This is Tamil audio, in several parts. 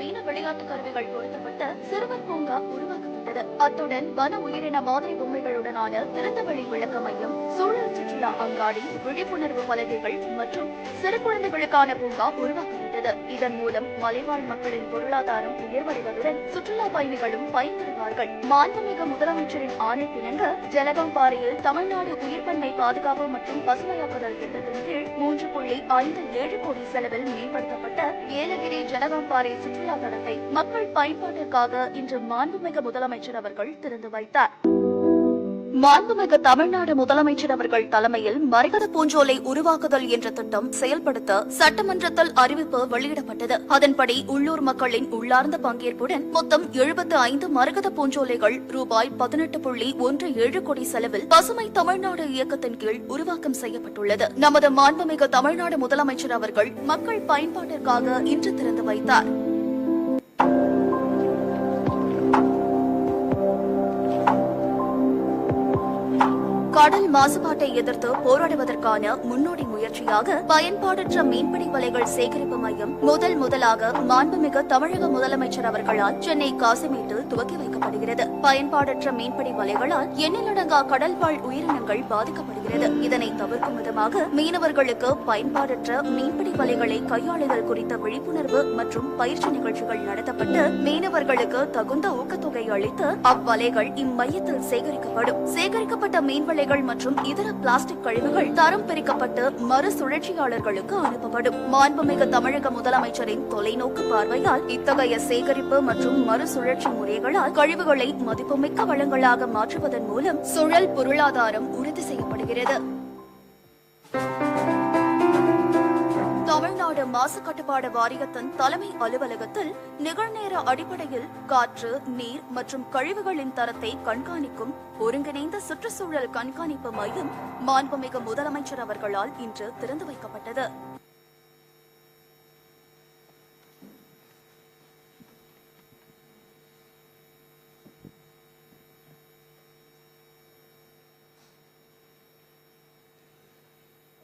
நவீன விளையாட்டு கருவிகள் பொருத்தப்பட்ட சிறுவர் பூங்கா உருவாக்கப்பட்டது. அத்துடன் வன உயிரின மாதிரி பொம்மைகளுடனான திறந்தவெளி விளக்க மையம் சூழல் சுற்றுலா அங்காடி விழிப்புணர்வு பலகைகள் மற்றும் சிறு குழந்தைகளுக்கான பூங்கா உருவாக்கப்பட்டது. இதன் மூலம் மலைவாழ் மக்களின் பொருளாதாரம் உயர்வடைவதுடன் சுற்றுலா பயணிகளும் பயன்பெறுவார்கள். மாண்புமிகு முதலமைச்சரின் ஆணைக்கிணங்க ஜலகம்பாறையில் தமிழ்நாடு உயிர்பன்மை பாதுகாப்பு மற்றும் பசுமையாக்குதல் திட்டத்தின் கீழ் மூன்று புள்ளி ஐந்து ஏழு கோடி செலவில் மேம்படுத்தப்பட்ட ஏலகிரி சுற்றுலா தலத்தை மக்கள் பயன்பாட்டிற்காக இன்று மாண்புமிகு முதலமைச்சர் அவர்கள் திறந்து வைத்தார். மாண்புமிகு தமிழ்நாடு முதலமைச்சர் அவர்கள் தலைமையில் மரகத பூஞ்சோலை உருவாக்குதல் என்ற திட்டம் செயல்படுத்த சட்டமன்றத்தில் அறிவிப்பு வெளியிடப்பட்டது. அதன்படி உள்ளூர் மக்களின் உள்ளார்ந்த பங்கேற்புடன் மொத்தம் எழுபத்து ஐந்து மரகத பூஞ்சோலைகள் ரூபாய் பதினெட்டு புள்ளி ஒன்று ஏழு கோடி செலவில் பசுமை தமிழ்நாடு இயக்கத்தின் கீழ் உருவாக்கம் செய்யப்பட்டுள்ளது. நமது மாண்புமிகு தமிழ்நாடு முதலமைச்சர் அவர்கள் மக்கள் பயன்பாட்டிற்காக இன்று திறந்து வைத்தார். கடல் மாசுபாட்டை எதிர்த்து போராடுவதற்கான முன்னோடி முயற்சியாக பயன்பாடற்ற மீன்பிடி வலைகள் சேகரிப்பு மையம் முதல் முதலாக மாண்புமிகு தமிழக முதலமைச்சர் அவர்களால் சென்னை காசிமேட்டில் துவக்கி வைக்கப்படுகிறது. பயன்பாடற்ற மீன்பிடி வலைகளால் எண்ணிலடங்கா கடல் வாழ் உயிரினங்கள் பாதிக்கப்படுகிறது. இதனை தவிர்க்கும் விதமாக மீனவர்களுக்கு பயன்பாடற்ற மீன்பிடி வலைகளை கையாளுதல் குறித்த விழிப்புணர்வு மற்றும் பயிற்சி நிகழ்ச்சிகள் நடத்தப்பட்டு மீனவர்களுக்கு தகுந்த ஊக்கத்தொகை அளித்து அவ்வலைகள் இம்மையத்தில் சேகரிக்கப்படும். சேகரிக்கப்பட்ட மீன்வளை வலைகள் மற்றும் இதர பிளாஸ்டிக் கழிவுகள் தரம் பிரிக்கப்பட்டு மறுசுழற்சியாளர்களுக்கு அனுப்பப்படும். மாண்புமிகு தமிழக முதலமைச்சரின் தொலைநோக்கு பார்வையால் இத்தகைய சேகரிப்பு மற்றும் மறுசுழற்சி முறைகளால் கழிவுகளை மதிப்புமிக்க வளங்களாக மாற்றுவதன் மூலம் சுழல் பொருளாதாரம் உறுதி செய்யப்படுகிறது. மாவட்ட மாசு கட்டுப்பாடு வாரியத்தின் தலைமை அலுவலகத்தில் நிகழ்நேர அடிப்படையில் காற்று நீர் மற்றும் கழிவுகளின் தரத்தை கண்காணிக்கும் ஒருங்கிணைந்த சுற்றுச்சூழல் கண்காணிப்பு மையம் மாண்புமிகு முதலமைச்சர் அவர்களால் இன்று திறந்து வைக்கப்பட்டது.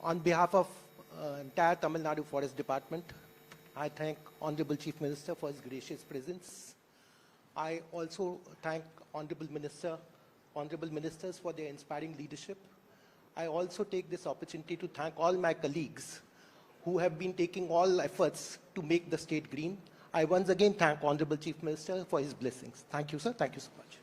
On behalf of Uh, entire Tamil Nadu Forest Department, I thank Honorable Chief Minister for his gracious presence. I also thank Honorable Minister, Honorable Ministers for their inspiring leadership. I also take this opportunity to thank all my colleagues who have been taking all efforts to make the state green. I once again thank Honorable Chief Minister for his blessings. Thank you, sir. Thank you so much.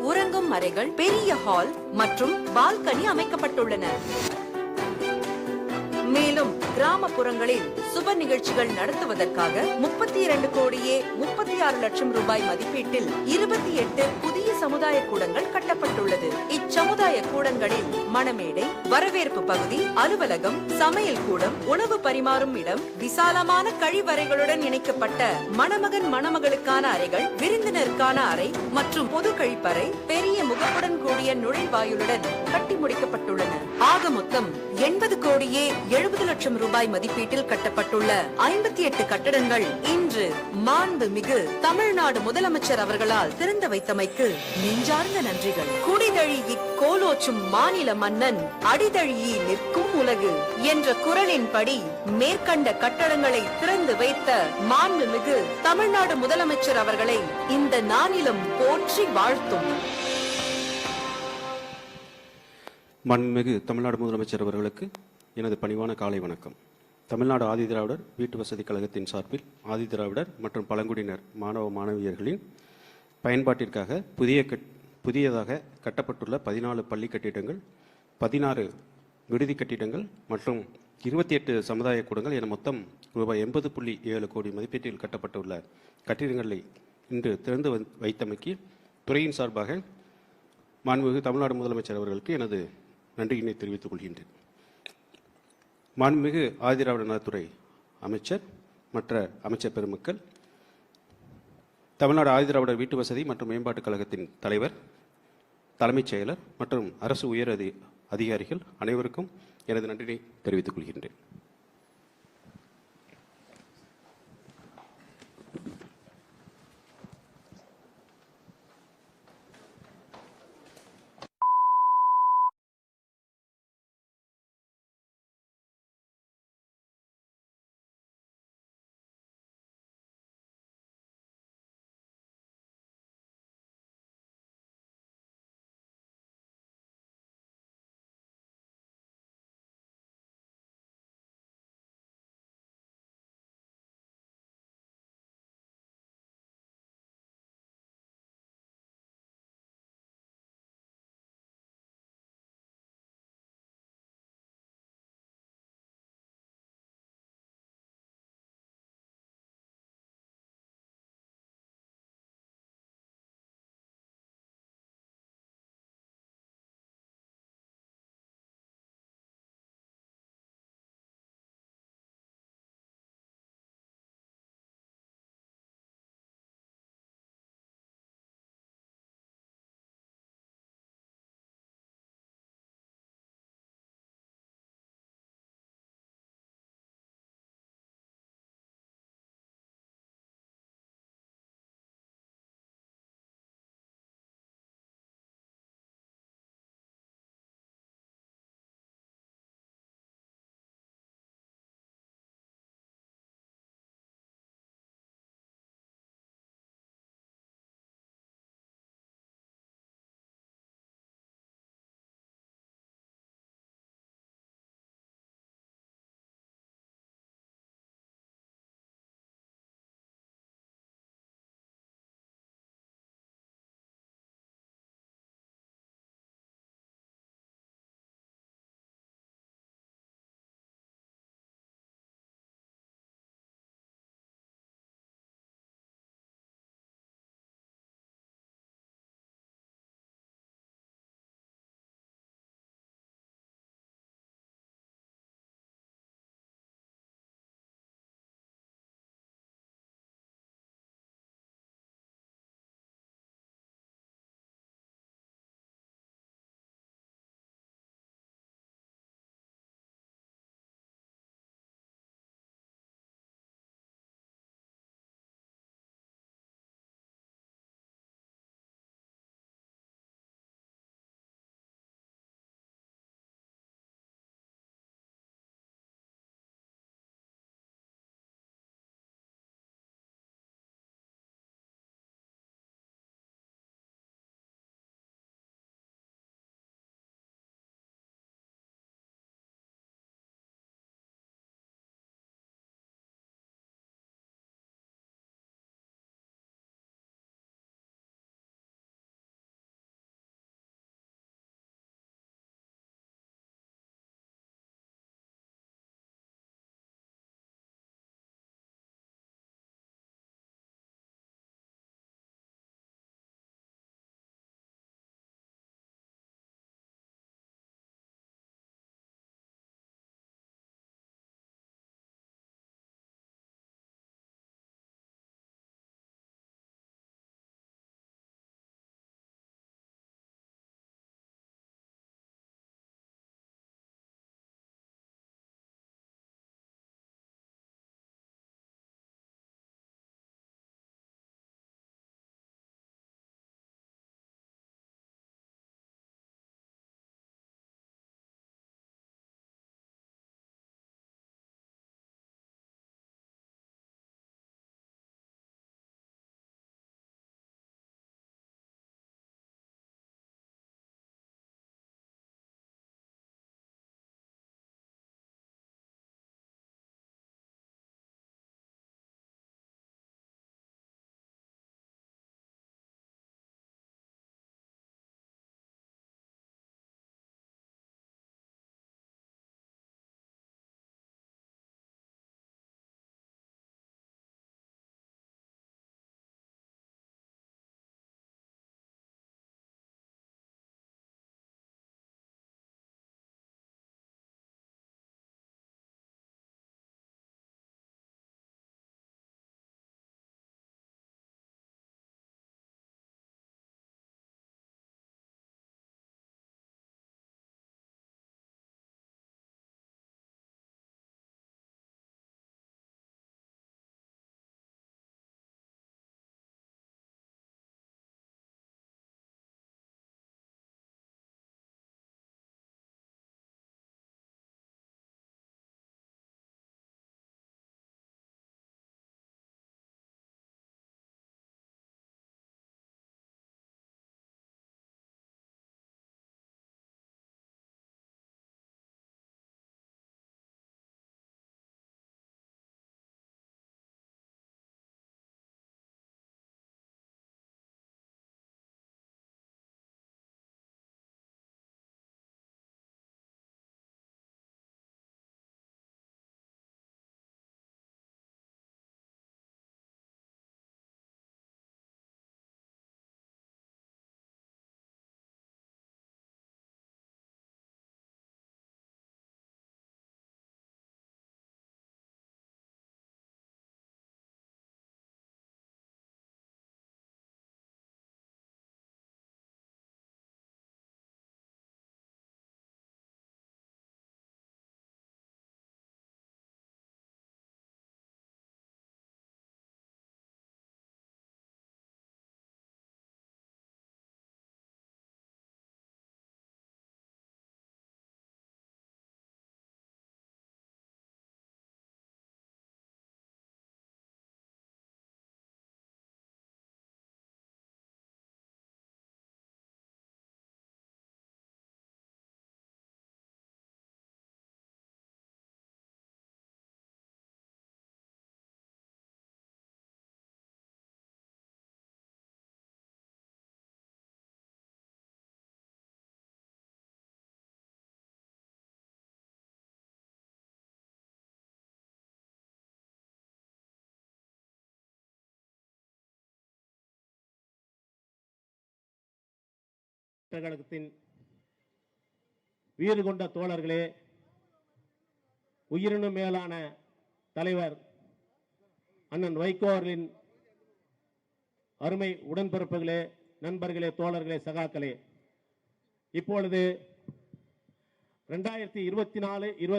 உறங்கும் அறைகள் பெரிய ஹால் மற்றும் பால்கனி அமைக்கப்பட்டுள்ளன. மேலும் கிராமப்புறங்களில் சுப நிகழ்ச்சிகள் நடத்துவதற்காக முப்பத்தி இரண்டு கோடியே முப்பத்தி ஆறு லட்சம் ரூபாய் மதிப்பீட்டில் இருபத்தி எட்டு புதிய சமுதாய கூடங்கள் கட்டப்பட்டுள்ளது. இச்சமுதாய கூடங்களில் மணமேடை வரவேற்பு பகுதி அலுவலகம் சமையல் கூடம் உணவு பரிமாறும் இடம் விசாலமான கழிவறைகளுடன் இணைக்கப்பட்ட மணமகன் மணமகளுக்கான அறைகள் விருந்தினருக்கான அறை மற்றும் பொது கழிப்பறை பெரிய முகப்புடன் கூடிய நுழைவாயுடன் கட்டி முடிக்கப்பட்டுள்ளன. ஆக மொத்தம் எண்பது கோடியே எழுபது லட்சம் ரூபாய் மதிப்பீட்டில் கட்டப்பட்டுள்ள ஐம்பத்தி எட்டு கட்டடங்கள் இன்று மாண்பு மிகு தமிழ்நாடு முதலமைச்சர் அவர்களால் திறந்து வைத்தமைக்கு நெஞ்சார்ந்த நன்றிகள். குடிதழி இக்கோலோச்சும் மாநில மன்னன் அடிதழியி நிற்கும் உலகு என்ற குரலின்படி மேற்கண்ட கட்டடங்களை திறந்து வைத்த மாண்பு மிகு தமிழ்நாடு முதலமைச்சர் அவர்களை இந்த நாளிலும் போற்றி வாழ்த்தும். மண்மிகு தமிழ்நாடு முதலமைச்சர் அவர்களுக்கு எனது பணிவான காலை வணக்கம். தமிழ்நாடு ஆதிதிராவிடர் வீட்டு வசதி கழகத்தின் சார்பில் ஆதிதிராவிடர் மற்றும் பழங்குடியினர் மாணவ மாணவியர்களின் பயன்பாட்டிற்காக புதிய கட் புதியதாக கட்டப்பட்டுள்ள பதினாலு பள்ளி கட்டிடங்கள் பதினாறு விடுதி கட்டிடங்கள் மற்றும் இருபத்தி எட்டு சமுதாய கூடங்கள் என மொத்தம் ரூபாய் எண்பது புள்ளி ஏழு கோடி மதிப்பீட்டில் கட்டப்பட்டுள்ள கட்டிடங்களை இன்று திறந்து வைத்தமைக்கு துறையின் சார்பாக மாண்புமிகு தமிழ்நாடு முதலமைச்சர் அவர்களுக்கு எனது நன்றியினை தெரிவித்துக் கொள்கின்றேன். மாண்புமிகு ஆதிராவிட நலத்துறை அமைச்சர் மற்ற அமைச்சர் பெருமக்கள் தமிழ்நாடு ஆதிராவிடர் வீட்டு வசதி மற்றும் மேம்பாட்டுக் கழகத்தின் தலைவர் தலைமைச் செயலர் மற்றும் அரசு உயர் அதி அதிகாரிகள் அனைவருக்கும் எனது நன்றினை தெரிவித்துக் கொள்கின்றேன். கழகத்தின் வீறு கொண்ட தோழர்களே உயிரினும் மேலான தலைவர் அண்ணன் வைகோ அவர்களின் அருமை உடன்பிறப்புகளே நண்பர்களே தோழர்களே சகாக்களே. இப்பொழுது ரெண்டாயிரத்தி இருபத்தி நாலு இருபத்தி